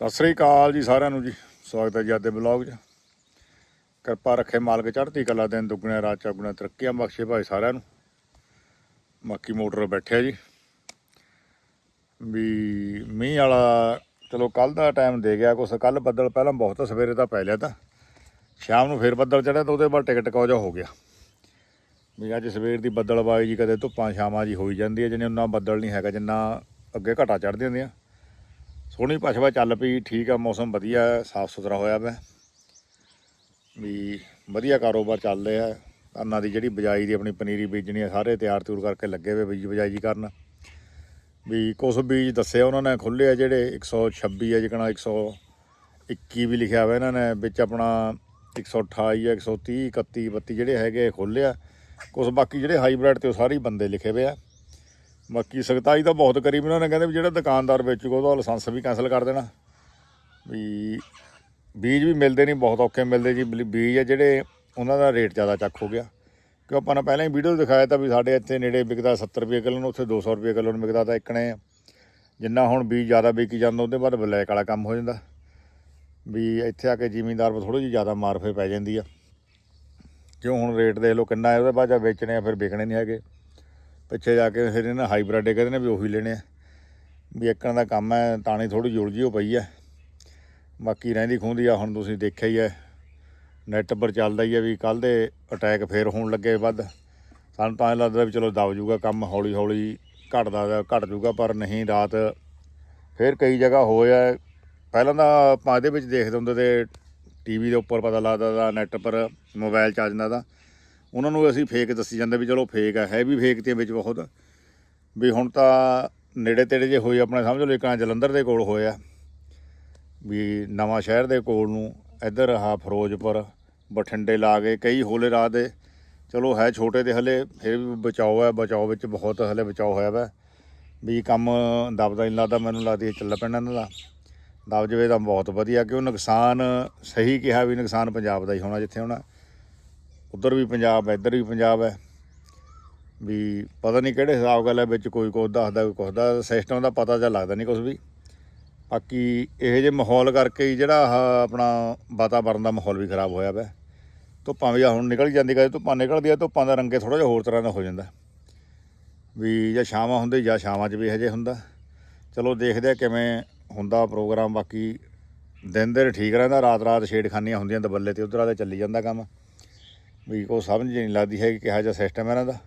ਸਤਿ ਸ੍ਰੀ ਅਕਾਲ ਜੀ ਸਾਰਿਆਂ ਨੂੰ ਜੀ। ਸਵਾਗਤ ਹੈ ਜੀ ਅੱਜ ਦੇ ਬਲੌਗ 'ਚ। ਕਿਰਪਾ ਰੱਖੇ ਮਾਲਕ ਚੜ੍ਹਦੀ ਕਲਾ ਦਿਨ ਦੁੱਗਣੇ ਰਾਤ ਚੌਗੁਣਾ ਤਰੱਕੀਆਂ ਬਖਸ਼ੇ ਭਾਈ ਸਾਰਿਆਂ ਨੂੰ। ਬਾਕੀ ਮੋਟਰ ਬੈਠਿਆ ਜੀ। ਵੀ ਮੀਂਹ ਵਾਲਾ, ਚਲੋ ਕੱਲ ਦਾ ਟਾਈਮ ਦੇ ਗਿਆ ਕੁਛ ਕੱਲ ਬੱਦਲ ਪਹਿਲਾਂ ਬਹੁਤ ਸਵੇਰੇ ਤਾਂ ਪੈ ਲਿਆ ਤਾਂ। ਸ਼ਾਮ ਨੂੰ ਫੇਰ ਬੱਦਲ ਚੜਿਆ ਤਾਂ ਉਹਦੇ ਬਾਅਦ ਟਿਕਟ ਟਿਕਾਉ ਜਾ ਹੋ ਗਿਆ। ਵੀ ਅੱਜ ਸਵੇਰ ਦੀ ਬੱਦਲਬਾਈ ਜੀ ਕਦੇ ਧੁੱਪਾਂ ਛਾਵਾਂ ਜੀ ਹੋਈ ਜਾਂਦੀ ਹੈ ਜਿੰਨੇ ਉਹਨਾਂ ਬੱਦਲ ਨਹੀਂ ਹੈਗਾ, ਜਿੰਨਾ ਅੱਗੇ ਘਟਾ ਚੜ੍ਹਦੇ ਹੁੰਦੇ ਆ ਸੋਹਣੀ ਪਛਵਾ ਚੱਲ ਪਈ, ਠੀਕ ਆ, ਮੌਸਮ ਵਧੀਆ, ਸਾਫ਼ ਸੁਥਰਾ ਹੋਇਆ ਪਿਆ। ਵੀ ਵਧੀਆ ਕਾਰੋਬਾਰ ਚੱਲ ਰਿਹਾ ਹੈ। ਦੀ ਜਿਹੜੀ ਬਜਾਈ ਦੀ ਆਪਣੀ ਪਨੀਰੀ ਬੀਜਣੀ ਆ ਸਾਰੇ ਤਿਆਰ ਤਿਉਰ ਕਰਕੇ ਲੱਗੇ ਹੋਏ ਬੀਜ ਬਜਾਈ ਜੀ ਕਰਨ। ਵੀ ਕੁਛ ਬੀਜ ਦੱਸਿਆ ਉਹਨਾਂ ਨੇ ਖੁੱਲੇ ਆ ਜਿਹੜੇ 126 ਹੈ ਜਿਕਣਾ 121 ਵੀ ਲਿਖਿਆ ਹੋਇਆ ਇਹਨਾਂ ਨੇ, ਵਿੱਚ ਆਪਣਾ 128 ਹੈ 130 31 32 ਜਿਹੜੇ ਹੈਗੇ ਖੋਲੇ ਆ। ਕੁਛ ਬਾਕੀ ਜਿਹੜੇ ਹਾਈਬ੍ਰਿਡ ਤੇ ਉਹ ਸਾਰੇ ਬੰਦੇ ਲਿਖੇ ਹੋਏ ਆ। ਬਾਕੀ ਸਖਤਾਈ ਤਾਂ ਬਹੁਤ ਕਰੀ ਵੀ ਉਹਨਾਂ ਨੇ, ਕਹਿੰਦੇ ਵੀ ਜਿਹੜਾ ਦੁਕਾਨਦਾਰ ਵੇਚੂਗਾ ਉਹਦਾ ਲਾਇਸੈਂਸ ਵੀ ਕੈਨਸਲ ਕਰ ਦੇਣਾ। ਵੀ ਬੀਜ ਵੀ ਮਿਲਦੇ ਨਹੀਂ, ਬਹੁਤ ਔਖੇ ਮਿਲਦੇ ਜੀ ਬਲੀ- ਬੀਜ ਆ ਜਿਹੜੇ ਉਹਨਾਂ ਦਾ ਰੇਟ ਜ਼ਿਆਦਾ ਚੱਕ ਹੋ ਗਿਆ। ਕਿਉਂ ਆਪਾਂ ਨੇ ਪਹਿਲਾਂ ਹੀ ਵੀਡੀਓ ਦਿਖਾਇਆ ਤਾਂ ਵੀ ਸਾਡੇ ਇੱਥੇ ਨੇੜੇ ਵਿਕਦਾ 70 ਰੁਪਏ ਕਿਲੋ ਨੂੰ ਉੱਥੇ 200 ਰੁਪਏ ਕਿਲੋ ਨੂੰ ਵਿਕਦਾ ਤਾਂ ਇੱਕ ਨੇ ਜਿੰਨਾ ਹੁਣ ਬੀਜ ਜ਼ਿਆਦਾ ਵਿਕੀ ਜਾਂਦਾ, ਉਹਦੇ ਬਾਅਦ ਬਲੈਕ ਵਾਲਾ ਕੰਮ ਹੋ ਜਾਂਦਾ। ਵੀ ਇੱਥੇ ਆ ਕੇ ਜ਼ਿਮੀਂਦਾਰ ਨੂੰ ਥੋੜੀ ਜਿਹੀ ਜ਼ਿਆਦਾ ਮਾਰ ਫੇ ਪੈ ਜਾਂਦੀ ਆ। ਕਿਉਂ ਹੁਣ ਰੇਟ ਦੇਖ ਲਓ ਕਿੰਨਾ ਹੈ, ਉਹਦੇ ਬਾਅਦ ਜਦ ਵੇਚਣੇ ਆ, ਫਿਰ ਵਿਕਣੇ ਨਹੀਂ ਹੈਗੇ। ਪਿੱਛੇ ਜਾ ਕੇ ਫਿਰ ਇਹਨਾਂ ਹਾਈਬ੍ਰਿਡ ਕਹਿੰਦੇ ਨੇ ਵੀ ਉਹੀ ਲੈਣੇ ਆ। ਵੀ ਇੱਕਣ ਦਾ ਕੰਮ ਹੈ, ਤਾਣੀ ਥੋੜੀ ਜੁਲਜੀ ਹੋ ਪਈ ਹੈ। ਬਾਕੀ ਰਹਿੰਦੀ ਖੂੰਦੀ ਆ, ਹੁਣ ਤੁਸੀਂ ਦੇਖਿਆ ਹੀ ਹੈ। ਨੈਟ ਪਰ ਚੱਲਦਾ ਹੀ ਹੈ ਵੀ ਕੱਲ ਦੇ ਅਟੈਕ ਫੇਰ ਹੋਣ ਲੱਗੇ ਵੱਧ। ਸਾਨੂੰ ਤਾਂ ਐਂ ਲੱਗਦਾ ਵੀ ਚਲੋ ਦਬ ਜੂਗਾ ਕੰਮ ਹੌਲੀ ਹੌਲੀ ਘਟਦਾ ਜਾ, ਘਟ ਜੂਗਾ, ਪਰ ਨਹੀਂ, ਰਾਤ ਫੇਰ ਕਈ ਜਗ੍ਹਾ ਹੋਇਆ। ਪਹਿਲਾਂ ਤਾਂ ਆਪਾਂ ਇਹਦੇ ਵਿੱਚ ਦੇਖਦੇ ਹੁੰਦੇ ਤੇ ਟੀਵੀ ਦੇ ਉੱਪਰ ਪਤਾ ਲੱਗਦਾ ਦਾ ਨੈਟ ਪਰ ਮੋਬਾਈਲ ਚ ਦਾ ਉਹਨਾਂ ਨੂੰ ਅਸੀਂ ਫੇਕ ਦੱਸੀ ਜਾਂਦੇ ਵੀ ਚਲੋ ਫੇਕ ਹੈ ਹੈ ਵੀ ਫੇਕ ਤੇ ਵਿੱਚ ਬਹੁਤ। ਵੀ ਹੁਣ ਤਾਂ ਨੇੜੇ ਤੇੜੇ ਜੇ ਹੋਈ, ਆਪਣੇ ਸਮਝ ਲਓ ਇਕਾਂ ਜਲੰਧਰ ਦੇ ਕੋਲ ਹੋਇਆ। ਵੀ ਨਵਾਂ ਸ਼ਹਿਰ ਦੇ ਕੋਲ ਨੂੰ, ਇੱਧਰ ਆ ਫਿਰੋਜ਼ਪੁਰ, ਬਠਿੰਡੇ ਲਾ ਕੇ ਕਈ ਹੋਲੇ ਰਾਤ ਦੇ ਚਲੋ ਹੈ ਛੋਟੇ ਤੇ ਹਲੇ, ਫਿਰ ਵੀ ਬਚਾਓ ਹੈ, ਬਚਾਓ ਵਿੱਚ ਬਹੁਤ ਹਲੇ ਬਚਾਓ ਹੋਇਆ ਵਾ। ਵੀ ਕੰਮ ਦਬਦਾ ਨਹੀਂ ਲੱਗਦਾ, ਮੈਨੂੰ ਲੱਗਦੀ ਹੈ ਚੱਲ ਪੈਣਾ ਇਹਨਾਂ ਦਾ। ਦਬ ਜਵੇ ਤਾਂ ਬਹੁਤ ਵਧੀਆ, ਕਿਉਂ ਨੁਕਸਾਨ ਸਹੀ ਕਿਹਾ ਵੀ ਨੁਕਸਾਨ ਪੰਜਾਬ ਦਾ ਹੀ ਹੋਣਾ ਜਿੱਥੇ ਹੋਣਾ। ਉਧਰ ਵੀ ਪੰਜਾਬ ਹੈ, ਇੱਧਰ ਵੀ ਪੰਜਾਬ ਹੈ। ਵੀ ਪਤਾ ਨਹੀਂ ਕਿਹੜੇ ਹਿਸਾਬ ਗੱਲ ਹੈ, ਵਿੱਚ ਕੋਈ ਕੁਛ ਦੱਸਦਾ, ਕੋਈ ਕੁਛ ਦਾ ਸਿਸਟਮ ਦਾ ਪਤਾ ਜਾਂ ਲੱਗਦਾ ਨਹੀਂ ਕੁਝ ਵੀ। ਬਾਕੀ ਇਹੋ ਜਿਹੇ ਮਾਹੌਲ ਕਰਕੇ ਹੀ ਜਿਹੜਾ ਆਪਣਾ ਵਾਤਾਵਰਨ ਦਾ ਮਾਹੌਲ ਵੀ ਖਰਾਬ ਹੋਇਆ ਪਿਆ। ਧੁੱਪਾਂ ਵੀ ਆਹ ਹੁਣ ਨਿਕਲ ਹੀ ਜਾਂਦੀ, ਕਦੇ ਧੁੱਪਾਂ ਨਿਕਲਦੀ ਆ ਧੁੱਪਾਂ ਦਾ ਰੰਗੇ ਥੋੜਾ ਜਿਹਾ ਹੋਰ ਤਰ੍ਹਾਂ ਦਾ ਹੋ ਜਾਂਦਾ। ਵੀ ਜਾਂ ਛਾਵਾਂ ਹੁੰਦੀ ਜਾਂ ਛਾਵਾਂ 'ਚ ਵੀ ਇਹੋ ਜਿਹੇ ਹੁੰਦਾ। ਚਲੋ ਦੇਖਦੇ ਆ ਕਿਵੇਂ ਹੁੰਦਾ ਪ੍ਰੋਗਰਾਮ, ਬਾਕੀ ਦਿਨ ਦਿਨ ਠੀਕ ਰਹਿੰਦਾ ਰਾਤ ਰਾਤ ਛੇੜਖਾਨੀਆਂ ਹੁੰਦੀਆਂ, ਦਬੱਲੇ ਤੇ ਉਧਰ ਆ ਚੱਲੀ ਜਾਂਦਾ ਕੰਮ। ਵੀ ਕੋਈ ਸਮਝ ਨਹੀਂ ਲੱਗਦੀ ਹੈ ਕਿ ਕਿਹੋ ਜਿਹਾ ਸਿਸਟਮ ਇਹਨਾਂ ਦਾ।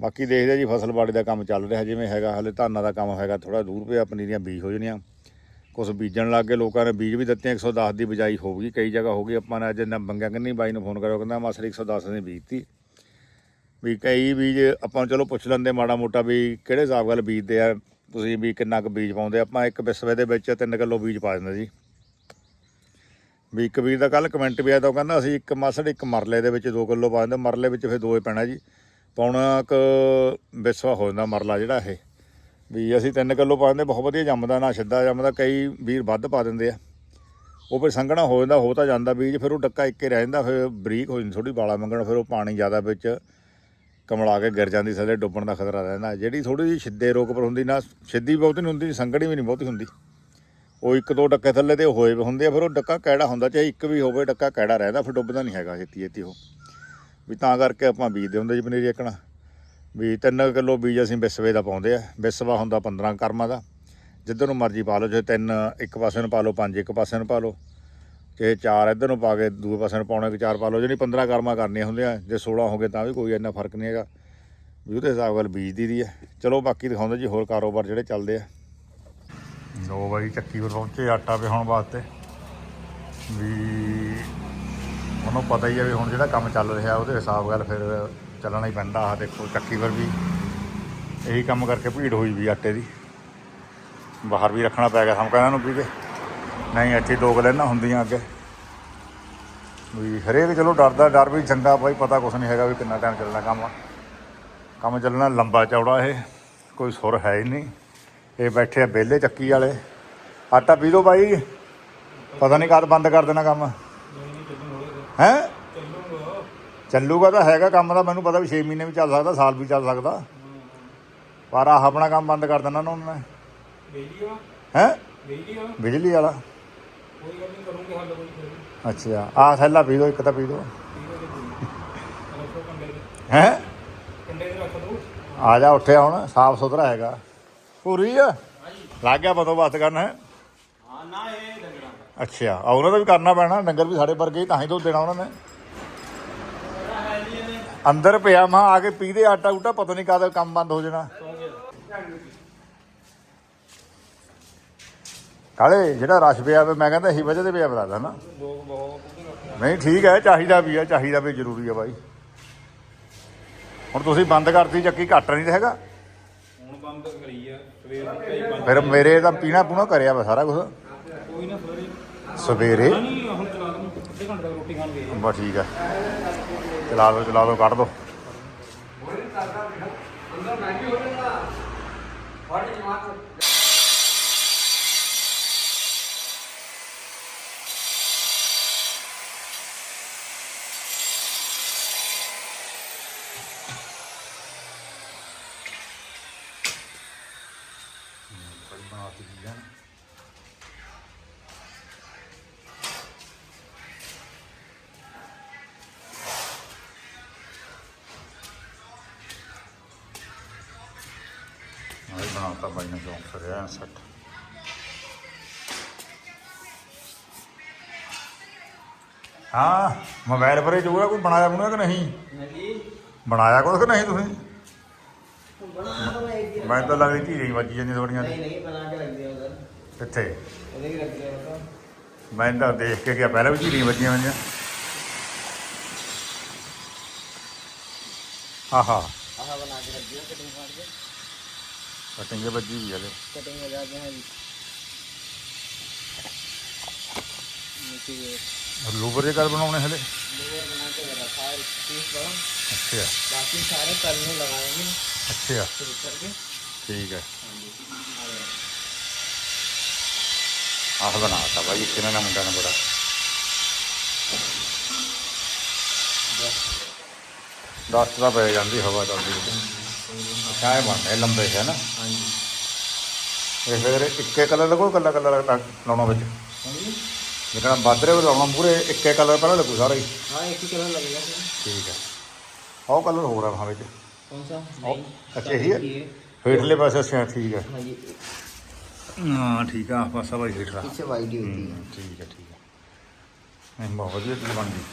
ਬਾਕੀ ਦੇਖਦੇ ਜੀ, ਫਸਲ ਬਾੜੀ ਦਾ ਕੰਮ ਚੱਲ ਰਿਹਾ ਜਿਵੇਂ ਹੈਗਾ, ਹਲੇ ਧਾਨਾਂ ਦਾ ਕੰਮ ਹੈਗਾ ਥੋੜਾ ਦੂਰ ਪਿਆ ਪਨੀਰੀਆਂ ਬੀਜ ਹੋ ਜਣੀਆਂ। ਕੁਝ ਬੀਜਣ ਲੱਗ ਗਏ, ਲੋਕਾਂ ਨੇ ਬੀਜ ਵੀ ਦਿੱਤੇ 110 ਦੀ ਬਿਜਾਈ ਹੋ ਗਈ, ਕਈ ਜਗ੍ਹਾ ਹੋ ਗਈ, ਆਪਾਂ ਨੇ ਅੱਜ ਨਾ ਬੰਗਿਆ ਕੰਨੀ ਬਾਈ ਨੂੰ ਫੋਨ ਕਰਿਆ ਕਹਿੰਦਾ ਮਾਸਰ 110 ਦੀ ਬੀਜਤੀ। ਵੀ ਕਈ ਬੀਜ ਆਪਾਂ ਚਲੋ ਪੁੱਛ ਲੈਂਦੇ ਮਾੜਾ ਮੋਟਾ ਵੀ ਕਿਹੜੇ ਹਿਸਾਬ ਨਾਲ ਬੀਜਦੇ ਆ, ਤੁਸੀਂ ਵੀ ਕਿੰਨਾ ਕੁ ਬੀਜ ਪਾਉਂਦੇ ਆਪਾਂ ਇੱਕ ਬਿਸਵੇ ਦੇ ਵਿੱਚ 3 ਕਿਲੋ ਬੀਜ ਪਾ ਦਿੰਦੇ ਜੀ। ਵੀ ਇੱਕ ਵੀਰ ਦਾ ਕੱਲ ਕਮੈਂਟ ਵੀ ਆਇਆ ਤਾਂ ਉਹ ਕਹਿੰਦਾ, ਅਸੀਂ ਇੱਕ ਮਸੜ, ਇੱਕ ਮਰਲੇ ਦੇ ਵਿੱਚ 2 ਕਿਲੋ ਪਾ ਦਿੰਦੇ, ਮਰਲੇ ਵਿੱਚ ਫਿਰ ਦੋ ਪੈਣਾ ਜੀ। ਪੌਣਾ ਕ ਵਿਸ਼ਵਾ ਹੋ ਜਾਂਦਾ ਮਰਲਾ ਜਿਹੜਾ ਇਹ। ਵੀ ਅਸੀਂ 3 ਕਿਲੋ ਪਾ ਦਿੰਦੇ, ਬਹੁਤ ਵਧੀਆ ਜੰਮਦਾ ਨਾ ਛਿੱਦਾ ਜੰਮਦਾ, ਕਈ ਵੀਰ ਵੱਧ ਪਾ ਦਿੰਦੇ ਆ। ਉਹ ਫਿਰ ਸੰਘਣਾ ਹੋ ਜਾਂਦਾ, ਹੋ ਤਾਂ ਜਾਂਦਾ ਬੀਜ, ਫਿਰ ਉਹ ਡੱਕਾ ਇੱਕੇ ਰਹਿ ਜਾਂਦਾ, ਫਿਰ ਬਰੀਕ ਹੋ ਜਾਂਦੀ ਥੋੜੀ ਬਾਲਾ ਮੰਗਣ, ਫਿਰ ਉਹ ਪਾਣੀ ਜ਼ਿਆਦਾ ਵਿੱਚ ਕਮਲਾ ਕੇ ਗਿਰ ਜਾਂਦੀ ਥੱਲੇ ਡੁੱਬਣ ਦਾ ਖਤਰਾ ਰਹਿੰਦਾ। ਜਿਹੜੀ ਥੋੜੀ ਜਿਹੀ ਛਿੱਦੇ ਰੋਕ ਪਰ ਹੁੰਦੀ ਨਾ, ਛਿੱਦੀ ਬਹੁਤੀ ਨਹੀਂ ਹੁੰਦੀ, ਸੰਘਣੀ ਵੀ ਨਹੀਂ ਬਹੁਤੀ ਹੁੰਦੀ। ਉਹ ਇੱਕ ਦੋ ਡੱਕੇ ਥੱਲੇ ਤੇ ਹੋਏ ਵੀ ਹੁੰਦੇ ਆ, ਫਿਰ ਉਹ ਡੱਕਾ ਕਿਹੜਾ ਹੁੰਦਾ, ਚਾਹੇ ਇੱਕ ਵੀ ਹੋਵੇ ਡੱਕਾ ਕਿਹੜਾ ਰਹਿੰਦਾ, ਫਿਰ ਡੁੱਬਦਾ ਨਹੀਂ ਹੈਗਾ ਛੇਤੀ ਛੇਤੀ ਉਹ। ਵੀ ਤਾਂ ਕਰਕੇ ਆਪਾਂ ਬੀਜਦੇ ਹੁੰਦੇ ਜੀ ਪਨੀਰੀ ਇੱਕਣਾ। ਵੀ 3 ਕਿਲੋ ਬੀਜ ਅਸੀਂ ਬਿਸਵੇ ਦਾ ਪਾਉਂਦੇ ਆ, ਬਿਸਵਾ ਹੁੰਦਾ 15 ਕਰਮਾਂ ਦਾ। ਜਿੱਧਰ ਨੂੰ ਮਰਜ਼ੀ ਪਾ ਲਓ, ਜੇ ਤਿੰਨ ਇੱਕ ਪਾਸੇ ਨੂੰ ਪਾ ਲਓ, ਪੰਜ ਇੱਕ ਪਾਸੇ ਨੂੰ ਪਾ ਲਓ। ਜੇ ਚਾਰ ਇੱਧਰ ਨੂੰ ਪਾ ਕੇ ਦੂਏ ਪਾਸੇ ਨੂੰ ਪਾਉਣੇ ਕਿ ਚਾਰ ਪਾ ਲਓ ਜਿਹੜੀ 15 ਕਰਮਾਂ ਕਰਨੀਆਂ ਹੁੰਦੀਆਂ, ਜੇ 16 ਹੋ ਗਏ ਤਾਂ ਵੀ ਕੋਈ ਇੰਨਾ ਫ਼ਰਕ ਨਹੀਂ ਹੈਗਾ। ਵੀ ਉਹਦੇ ਹਿਸਾਬ ਨਾਲ ਬੀਜ ਦੀ ਦੀ ਹੈ ਚਲੋ ਬਾਕੀ ਦਿਖਾਉਂਦੇ ਜੀ, ਹੋਰ ਕਾਰੋਬਾਰ ਜਿਹੜੇ ਚੱਲਦੇ ਆ। ਲੋ ਬਾਈ, ਚੱਕੀ ਪਰ ਪਹੁੰਚੇ ਆਟਾ ਪਿਹਾਉਣ ਵਾਸਤੇ। ਵੀ ਉਹਨੂੰ ਪਤਾ ਹੀ ਹੈ ਵੀ ਹੁਣ ਜਿਹੜਾ ਕੰਮ ਚੱਲ ਰਿਹਾ, ਉਹਦੇ ਹਿਸਾਬ ਨਾਲ ਫਿਰ ਚੱਲਣਾ ਹੀ ਪੈਂਦਾ। ਆ ਦੇਖੋ, ਚੱਕੀ ਪਰ ਵੀ ਇਹੀ ਕੰਮ ਕਰਕੇ ਭੀੜ ਹੋਈ ਵੀ ਆਟੇ ਦੀ। ਬਾਹਰ ਵੀ ਰੱਖਣਾ ਪੈ ਗਿਆ ਸਾਨੂੰ ਕਹਿੰਦਾ ਨੂੰ ਵੀ ਕਿ ਨਹੀਂ, ਇੱਥੇ ਦੋ ਗਲੈਨਾਂ ਹੁੰਦੀਆਂ ਅੱਗੇ। ਵੀ ਹਰੇਕ ਚਲੋ ਡਰਦਾ, ਡਰ ਵੀ ਚੰਗਾ ਭਾਈ ਪਤਾ ਕੁਛ ਨਹੀਂ ਹੈਗਾ ਵੀ ਕਿੰਨਾ ਟਾਈਮ ਚੱਲਣਾ ਕੰਮ ਕੰਮ ਚੱਲਣਾ ਲੰਬਾ ਚੌੜਾ ਇਹ, ਕੋਈ ਸੁਰ ਹੈ ਹੀ ਨਹੀਂ। ਇਹ ਬੈਠੇ ਆ ਵਿਹਲੇ ਚੱਕੀ ਵਾਲੇ। ਆਟਾ ਪੀ ਲਓ ਬਾਈ। ਪਤਾ ਨਹੀਂ ਕਦ ਬੰਦ ਕਰ ਦੇਣਾ ਕੰਮ। ਹੈ? ਚੱਲੂਗਾ ਤਾਂ ਹੈਗਾ ਕੰਮ ਦਾ, ਮੈਨੂੰ ਪਤਾ ਵੀ 6 ਮਹੀਨੇ ਵੀ ਚੱਲ ਸਕਦਾ, ਸਾਲ ਵੀ ਚੱਲ ਸਕਦਾ। ਪਰ ਆਹ ਆਪਣਾ ਕੰਮ ਬੰਦ ਕਰ ਦੇਣਾ ਨਾ ਉਹਨਾਂ। ਨੇ ਹੈ? ਬਿਜਲੀ ਵਾਲਾ। ਬਿਜਲੀ ਵਾਲਾ ਕੋਈ ਗੱਲ ਨਹੀਂ ਕਰੂੰਗੇ ਹੱਲ ਕੋਈ ਅੱਛਾ, ਆਹ ਥੈਲਾ ਪੀ ਦੋ ਇੱਕ ਤਾਂ ਪੀ ਦੋ ਠੀਕ ਹੈ? ਆ ਜਾ, ਉੱਠਿਆ ਹੁਣ, ਸਾਫ਼ ਸੁਥਰਾ ਹੈਗਾ। ਪੂਰੀ ਆ? ਲੱਗ ਗਿਆ ਬੰਦੋਬਸਤ ਕਰਨਾ ਹੈ? ਹਾਂ ਨਾ ਇਹ ਡੰਗਰਾਂ ਅੱਛਾ ਆ ਉਹਨਾਂ ਦਾ ਵੀ ਕਰਨਾ ਪੈਣਾ ਡੰਗਰ ਵੀ ਸਾਡੇ ਵਰਗੇ ਹੀ ਤਾਂ ਹੀ ਦੁੱਧ ਦੇਣਾ ਉਹਨਾਂ ਨੇ। ਦਾ ਹੈ ਜੀ ਇਹਨੇ ਅੰਦਰ ਪਿਆ ਮਾਂ ਆ ਕੇ ਪੀ ਦੇ ਆਟਾ ਉਟਾ ਪਤਾ ਨਹੀਂ ਕਦ ਕੰਮ ਬੰਦ ਹੋ ਜਾਣਾ। ਗਿਆ ਕਾਲੇ ਜਿਹੜਾ ਰਸ਼ ਪਿਆ ਵੇ ਮੈਂ ਕਹਿੰਦਾ ਇਹੀ ਵਜ੍ਹਾ ਤੇ ਪਿਆ ਬਰਾਦਾ ਨਾ। ਲੋਕ ਬਹੁਤ ਨਹੀਂ ਠੀਕ ਹੈ ਚਾਹੀਦਾ ਵੀ ਹੈ ਚਾਹੀਦਾ ਵੀ ਜ਼ਰੂਰੀ ਹੈ ਬਾਈ। ਹੁਣ ਤੁਸੀਂ ਬੰਦ ਕਰਤੀ ਚੱਕੀ ਘੱਟ ਨਹੀਂ ਹੈਗਾ। ਹੁਣ ਬੰਦ ਕਰੀ ਆ ਸਵੇਰ ਦੀ ਕਈ ਬੰਦ ਫਿਰ ਮੇਰੇ ਤਾਂ ਪੀਣਾ ਪੂਣਾ ਕਰਿਆ ਵਾ ਸਾਰਾ ਕੁਝ ਕੋਈ ਨਾ ਸਵੇਰੇ। ਸਵੇਰੇ? ਹਾਂ ਨਹੀਂ ਹੁਣ ਚਲਾ ਦੂੰ ਅੱਧੇ ਘੰਟੇ ਤੱਕ ਰੋਟੀ ਖਾਣ ਗਏ ਬਸ ਠੀਕ ਹੈ ਚਲਾ ਲਓ ਚਲਾ ਲਓ ਕੱਢ ਦੋ। ਆਹ ਵੀ ਬਣਾਤਾ ਬਾਈ ਨੇ ਚੌਂਕ ਸਰਿਆ ਸੱਟ ਹਾਂ ਮੋਬਾਈਲ ਪਰੇ ਜੋਗਾ ਕੋਈ ਬਣਾਇਆ ਬਣਾਇਆ ਕਿ ਨਹੀਂ? ਬਣਾਇਆ ਕੁਛ ਕਿ ਨਹੀਂ ਤੁਸੀਂ? ਲੱਗਦੀ ਤਾਂ ਲੱਗਦੀ ਧੀਰੇ ਹੀ ਵੱਜੀ ਜਾਂਦੀ ਥੋੜੀਆਂ ਨਹੀਂ ਨਹੀਂ ਬਣਾ ਕੇ ਰੱਖਦੇ ਆ ਉਧਰ। ਉਹਦੇ ਹੀ ਰੱਖਦੇ ਆ ਮੈਂ ਤਾਂ ਦੇਖ ਕੇ ਗਿਆ ਪਹਿਲਾਂ ਵੀ ਧੀਰੇ ਵੱਜੀਆਂ ਹੋਈਆਂ। ਆਹਾ। ਆਹ ਬਣਾ ਕੇ ਰੱਖਦੇ ਆ ਕਟਿੰਗ ਫਾੜ ਕੇ। ਕਟਿੰਗ ਵੱਜੀ ਵੀ ਹਲੇ। ਕਟਿੰਗ ਹੋ ਜਾਂਦੀ ਹੈ ਜੀ। ਨੀਚੇ ਲੂਵਰ ਦੇ ਘਰ ਬਣਾਉਣੇ ਹਲੇ? ਲੂਵਰ ਬਣਾ ਕੇ ਰੱਖਾ ਹੈ ਪੀਸ ਬਣਾ ਅੱਛਾ। ਬਾਕੀ ਸਾਰੇ ਤਲ ਨੂੰ ਲਗਾਏਗੇ। ਅੱਛਾ। ਠੀਕ ਹੈ। ਆਹ ਬਣਾਤਾ ਭਾਈ ਕਿੰਨਾ ਨਾ ਮੁੰਡਾ ਨਾ ਬੜਾ। ਦਸ ਦਾ ਪੈ ਜਾਂਦੀ ਹਵਾ ਚੱਲਦੀ ਕਾਇ ਬਣਦੇ ਲੰਬੇ ਹੈ ਨਾ। ਹਾਂਜੀ। ਇਹ ਫਿਰ ਇੱਕੇ ਕਲਰ ਲੱਗੋ ਕੱਲਾ ਕੱਲਾ ਲਾਉਣਾ ਵਿੱਚ। ਹਾਂਜੀ। ਜਿਹੜਾ ਬਾਦਰੇ ਵਿੱਚ ਲਾਉਣਾ ਪੂਰੇ ਇੱਕੇ ਕਲਰ ਪਹਿਲਾਂ ਲੱਗੂ ਸਾਰੇ ਹਾਂ। ਇੱਕ ਕਲਰ ਲੱਗੇਗਾ। ਠੀਕ ਹੈ। ਉਹ ਕਲਰ ਹੋਰ ਆ ਹਾਂ ਵਿੱਚ कौन सा नहीं, अच्छा, यही है? ये ਹੇਠਲੇ ਪਾਸੇ ਅੱਛਾ ਠੀਕ ਹੈ हाँ जी ਹਾਂ ਠੀਕ ਆ ਆਹ ਪਾਸਾ ਬਾਈ ਹੇਠਲਾ पीछे वाइट ही होती है ਹੂੰ, ਠੀਕ ਹੈ ਠੀਕ ਹੈ ਨਹੀਂ ਬਹੁਤ ਵਧੀਆ ਚੀਜ਼ ਬਣ ਗਈ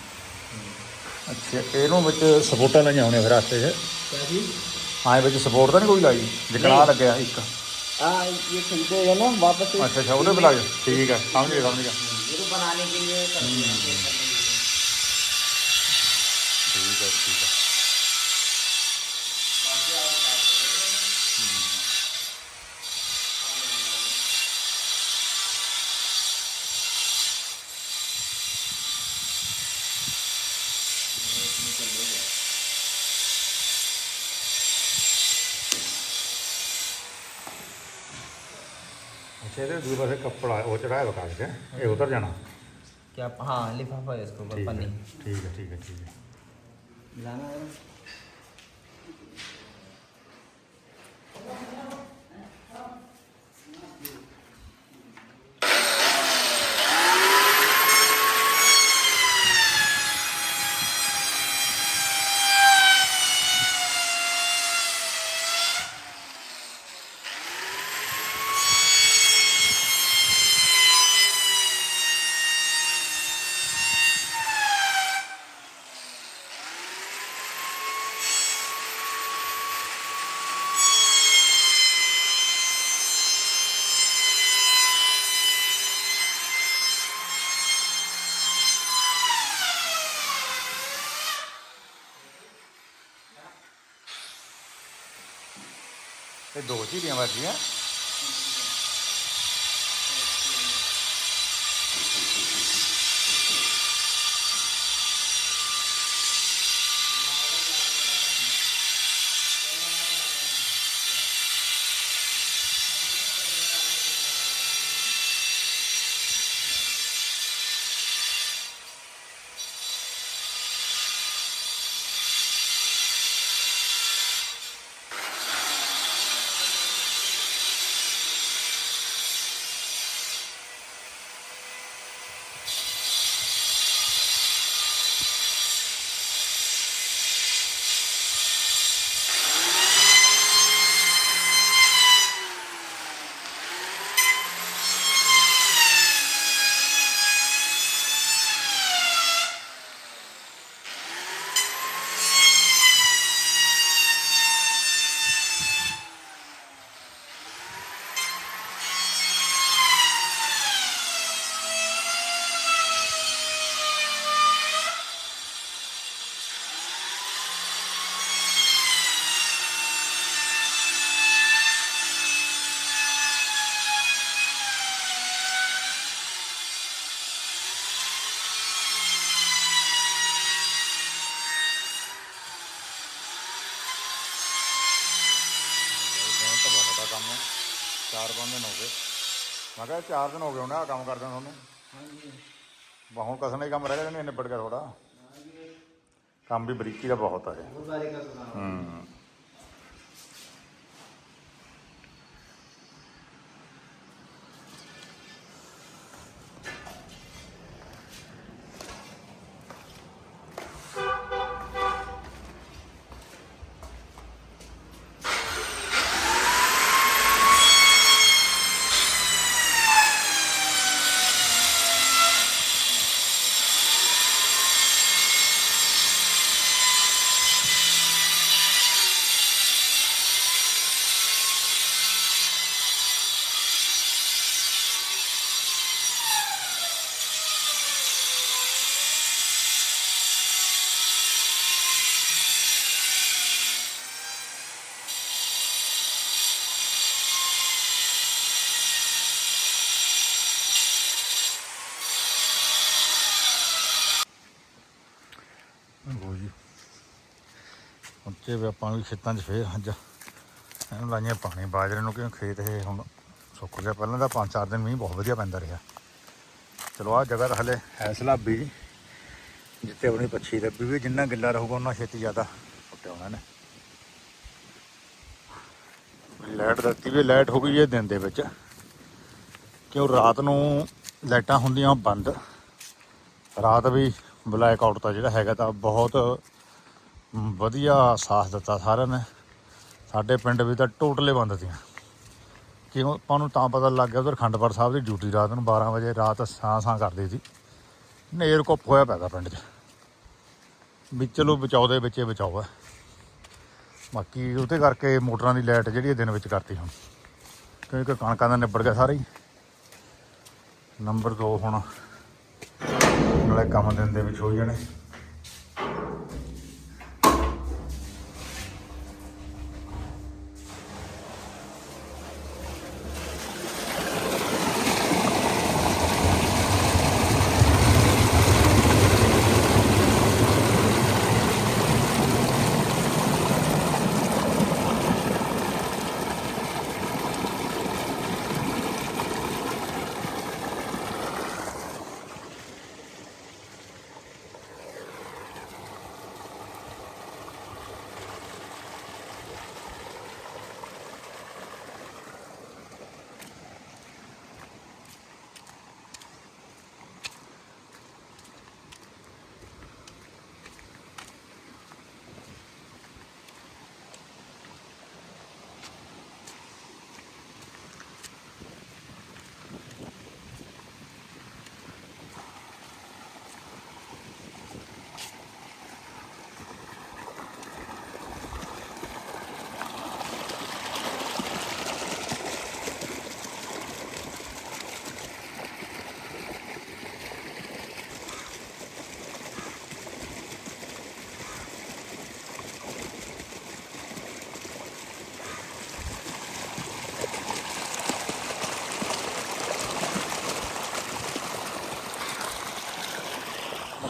ਅੱਛਾ ਇਹਨੂੰ ਵਿੱਚ ਸਪੋਰਟਾਂ ਲਾਈਆਂ ਹੋਣੇ ਫਿਰ ਰਾਸਤੇ 'ਚ क्या चीज ਆਏ ਵਿੱਚ ਸਪੋਰਟ ਤਾਂ ਨਹੀਂ ਕੋਈ ਲਾਈ ਜਿਕਣਾ नहीं। ਲੱਗਿਆ ਇੱਕ हाँ ये खरीदे है ना वापस से ਅੱਛਾ ਅੱਛਾ ਉਹਦੇ ਬੁਲਾਏ ਠੀਕ ਹੈ ਸਮਝ ਗਿਆ ਸਮਝ ਗਿਆ ये तो बनाने के लिए कर दिया ये करने के लिए। ਠੀਕ चेहरे दूसरे पास कपड़ा वो चढ़ाया हुआ कागज है ये उतर जाना क्या हाँ लिफाफा है इसके ऊपर ठीक है पन्नी ठीक है ठीक है ठीक है ਇਹ ਦੋ ਚੀਰੀਆਂ ਵੱਜੀਆਂ ਚਾਰ ਪੰਜ ਦਿਨ ਹੋ ਗਏ। ਮੈਂ ਕਿਹਾ ਚਾਰ ਦਿਨ ਹੋ ਗਏ ਉਹਨੇ ਆ ਕੰਮ ਕਰਦੇ ਤੁਹਾਨੂੰ ਹਾਂਜੀ। ਬਾ ਹੁਣ ਕਸਣੇ ਕੰਮ ਰਹਿ ਗਿਆ ਨਹੀਂ ਨਿਬੜ ਗਿਆ ਥੋੜਾ ਕੰਮ ਵੀ ਬਰੀਕੀ ਦਾ ਬਹੁਤ ਆ ਇਹ। ਹੂੰ ਲਓ ਜੀ ਪਹੁੰਚੇ ਵੀ ਆਪਾਂ ਵੀ ਖੇਤਾਂ 'ਚ ਫੇਰ ਅੱਜ ਇਹਨੂੰ ਲਾਈਆਂ ਪਾਣੀ, ਬਾਜਰੇ ਨੂੰ ਕਿਉਂ ਖੇਤ ਇਹ ਹੁਣ ਸੁੱਕ ਗਿਆ। ਪਹਿਲਾਂ ਤਾਂ ਪੰਜ ਚਾਰ ਦਿਨ ਮੀਂਹ ਬਹੁਤ ਵਧੀਆ ਪੈਂਦਾ ਰਿਹਾ। ਚਲੋ ਆਹ ਜਗ੍ਹਾ ਤਾਂ ਹਲੇ ਹੈ ਸਲਾਬੀ ਜੀ, ਜਿੱਥੇ ਆਪਣੀ ਪੱਛੀ ਲੱਭੀ ਵੀ ਜਿੰਨਾ ਗਿੱਲਾ ਰਹੂਗਾ ਉਹਨਾਂ ਛੇਤੀ ਜ਼ਿਆਦਾ ਫੁੱਟਿਆ ਹੋਣਾ ਨੇ ਲਾਈਟ ਦਿੱਤੀ ਵੀ, ਲਾਈਟ ਹੋ ਗਈ ਇਹ ਦਿਨ ਦੇ ਵਿੱਚ। ਕਿਉਂ ਰਾਤ ਨੂੰ ਲਾਈਟਾਂ ਹੁੰਦੀਆਂ ਬੰਦ। ਰਾਤ ਵੀ ਬਲੈਕ ਆਊਟ ਤਾਂ ਜਿਹੜਾ ਹੈਗਾ ਤਾਂ ਬਹੁਤ ਵਧੀਆ ਸਾਥ ਦਿੱਤਾ ਸਾਰਿਆਂ ਨੇ। ਸਾਡੇ ਪਿੰਡ ਵੀ ਤਾਂ ਟੋਟਲੇ ਬੰਦ ਸੀਆਂ ਕਿਉਂ, ਆਪਾਂ ਨੂੰ ਤਾਂ ਪਤਾ ਲੱਗ ਗਿਆ ਉਧਰ ਖੰਡਪੜ ਸਾਹਿਬ ਦੀ ਡਿਊਟੀ ਰਾਤ ਨੂੰ 12 ਵਜੇ ਰਾਤ ਸਾਂ ਸਾਂ ਕਰਦੀ ਸੀ। ਨੇਰ ਕੁੱਪ ਹੋਇਆ ਪੈਦਾ ਪਿੰਡ 'ਚ। ਵੀ ਚਲੋ ਬਚਾਓ ਦੇ ਵਿੱਚੇ ਬਚਾਓ ਹੈ ਬਾਕੀ ਉਹਦੇ ਕਰਕੇ ਮੋਟਰਾਂ ਦੀ ਲਾਈਟ ਜਿਹੜੀ ਇਹ ਦਿਨ ਵਿੱਚ ਕਰਤੀ ਹੁਣ। ਕਿਉਂਕਿ ਕਣਕਾਂ ਦਾ ਨਿਬੜ ਗਿਆ ਸਾਰਾ ਹੀ। ਨੰਬਰ 2 ਹੁਣ। ਨਾਲੇ ਕੰਮ ਦਿਨ ਦੇ ਵਿੱਚ ਹੋ ਜਾਣੇ।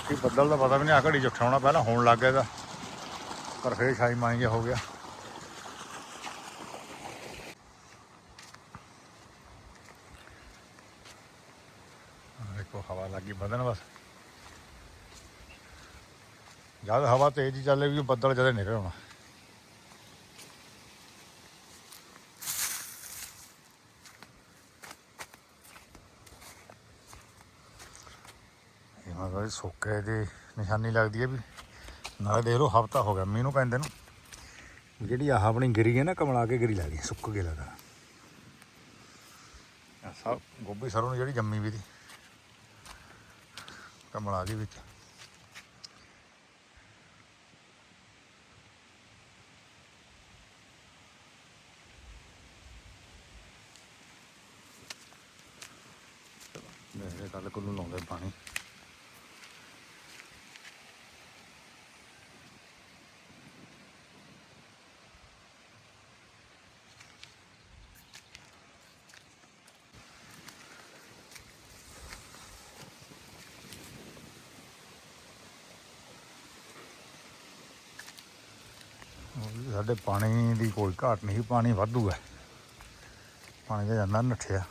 ਬਾਕੀ ਬੱਦਲ ਦਾ ਪਤਾ ਵੀ ਨਹੀਂ ਆ ਘੜੀ ਚ ਉਠਾਉਣਾ ਪਹਿਲਾਂ ਹੋਣ ਲੱਗ ਗਿਆ ਇਹਦਾ ਪਰ ਫੇਰ ਛਾਈ ਮਾਈ ਜਿਹਾ ਹੋ ਗਿਆ। ਆਹ ਦੇਖੋ, ਹਵਾ ਲੱਗੀ ਵਧਣ ਬਸ। ਜਦ ਹਵਾ ਤੇਜ਼ ਚੱਲੇ ਵੀ ਬੱਦਲ ਜਦੇ ਨਿਕਲ ਆਉਣਾ ਇਹ ਮਤਲਬ ਸੁੱਕੇ ਦੀ ਨਿਸ਼ਾਨੀ ਲੱਗਦੀ ਹੈ ਵੀ ਨਾਲੇ ਦੇਖ ਲਓ, ਹਫਤਾ ਹੋ ਗਿਆ, ਮੀਂਹ ਨੂੰ ਪੈਂਦੇ ਨੂੰ। ਜਿਹੜੀ ਆਹ ਆਪਣੀ ਗਿਰੀ ਹੈ ਨਾ, ਕਮਲਾ ਕੇ ਗਿਰੀ ਲੱਗਦੀ, ਸੁੱਕ ਕੇ ਲੱਗਾ ਸਭ, ਗੋਭੀ ਸਰੋਂ ਨੂੰ ਜਿਹੜੀ ਜੰਮੀ ਵੀ ਦੀ, ਕਮਲਾ ਦੀ ਵਿੱਚ ਮੇਰੇ ਕੱਲ ਕੋਲ ਨੂੰ ਲਾਉਂਦੇ ਪਾਣੀ ਉਹ ਵੀ ਸਾਡੇ ਪਾਣੀ ਦੀ ਕੋਈ ਘਾਟ ਨਹੀਂ ਪਾਣੀ ਵਾਧੂ ਹੈ। ਪਾਣੀ ਤਾਂ ਜਾਂਦਾ ਨੱਠਿਆ।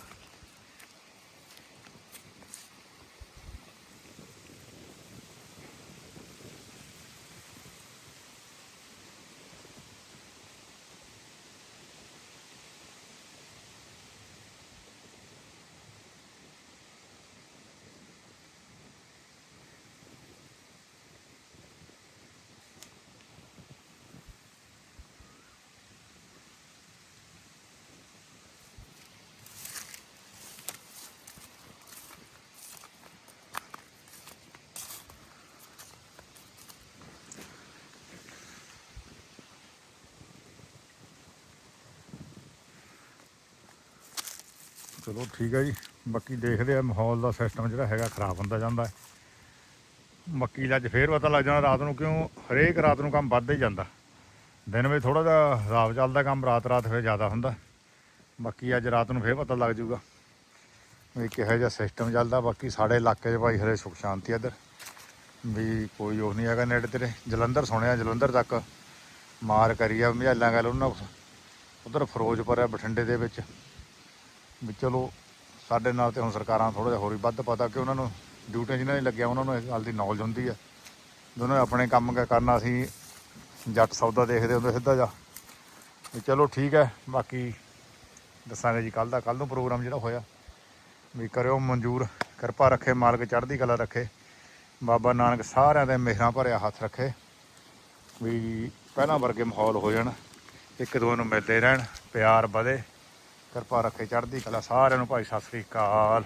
ਚਲੋ ਠੀਕ ਹੈ ਜੀ। ਬਾਕੀ ਦੇਖਦੇ ਆ ਮਾਹੌਲ ਦਾ ਸਿਸਟਮ ਜਿਹੜਾ ਹੈਗਾ ਖਰਾਬ ਹੁੰਦਾ ਜਾਂਦਾ। ਹੈ ਮੱਕੀ ਦਾ ਅੱਜ ਫੇਰ ਪਤਾ ਲੱਗ ਜਾਣਾ ਰਾਤ ਨੂੰ ਕਿਉਂ ਹਰੇਕ ਰਾਤ ਨੂੰ ਕੰਮ ਵੱਧਦਾ ਹੀ ਜਾਂਦਾ। ਦਿਨ ਵਿੱਚ ਥੋੜਾ ਜਿਹਾ ਹਿਸਾਬ ਚੱਲਦਾ ਕੰਮ, ਰਾਤ ਰਾਤ ਫਿਰ ਜ਼ਿਆਦਾ ਹੁੰਦਾ। ਬਾਕੀ ਅੱਜ ਰਾਤ ਨੂੰ ਫੇਰ ਪਤਾ ਲੱਗ ਜਾਊਗਾ ਵੀ ਕਿਹੋ ਜਿਹਾ ਸਿਸਟਮ ਚੱਲਦਾ। ਬਾਕੀ ਸਾਡੇ ਇਲਾਕੇ 'ਚ ਭਾਈ ਹਰੇ ਸੁਖ ਸ਼ਾਂਤੀ ਇੱਧਰ। ਵੀ ਕੋਈ ਉਹ ਨਹੀਂ ਹੈਗਾ ਨੇੜੇ ਤੇਰੇ ਜਲੰਧਰ ਸੁਣਿਆ, ਜਲੰਧਰ ਤੱਕ ਮਾਰ ਕਰੀ ਆ, ਮਝਾਲਾਂ ਗੱਲ ਉਹਨਾਂ ਉਧਰ ਫਿਰੋਜ਼ਪੁਰ ਹੈ ਬਠਿੰਡੇ ਦੇ ਵਿੱਚ। ਵੀ ਚਲੋ ਸਾਡੇ ਨਾਲ ਤੇ ਹੁਣ ਸਰਕਾਰਾਂ ਥੋੜਾ ਜਿਹਾ ਹੋਰ ਵੀ ਵੱਧ ਪਤਾ ਕਿ ਉਹਨਾਂ ਨੂੰ ਡਿਊਟੀਆਂ ਜਿਨ੍ਹਾਂ ਨੇ ਲੱਗਿਆ ਉਹਨਾਂ ਨੂੰ ਇਸ ਗੱਲ ਦੀ ਨੌਲੇਜ ਹੁੰਦੀ ਹੈ ਦੋਨੋਂ ਆਪਣੇ ਕੰਮ ਕਰਨਾ ਸੀ, ਜੱਟ ਸੌਦਾ ਦੇਖਦੇ ਹੁੰਦੇ ਸਿੱਧਾ ਜਾ ਵੀ ਚਲੋ ਠੀਕ ਹੈ, ਬਾਕੀ ਦੱਸਾਂਗੇ ਜੀ ਕੱਲ ਦਾ ਕੱਲ ਨੂੰ ਪ੍ਰੋਗਰਾਮ ਜਿਹੜਾ ਹੋਇਆ। ਵੀ ਕਰਿਓ ਮਨਜ਼ੂਰ, ਕਿਰਪਾ ਰੱਖੇ, ਮਾਲਕ ਚੜ੍ਹਦੀ ਕਲਾ ਰੱਖੇ। ਬਾਬਾ ਨਾਨਕ ਸਾਰਿਆਂ ਦੇ ਮਿਹਰਾਂ ਭਰਿਆ ਹੱਥ ਰੱਖੇ। ਵੀ ਪਹਿਲਾਂ ਵਰਗੇ ਮਾਹੌਲ ਹੋ ਜਾਣ ਇੱਕ ਦੂਜੇ ਨੂੰ ਮਿਲਦੇ ਰਹਿਣ, ਪਿਆਰ ਵਧੇ। ਕਿਰਪਾ ਰੱਖੇ ਚੜ੍ਹਦੀ ਕਲਾ ਸਾਰਿਆਂ ਨੂੰ ਭਾਈ ਸਤਿ ਸ੍ਰੀ ਅਕਾਲ।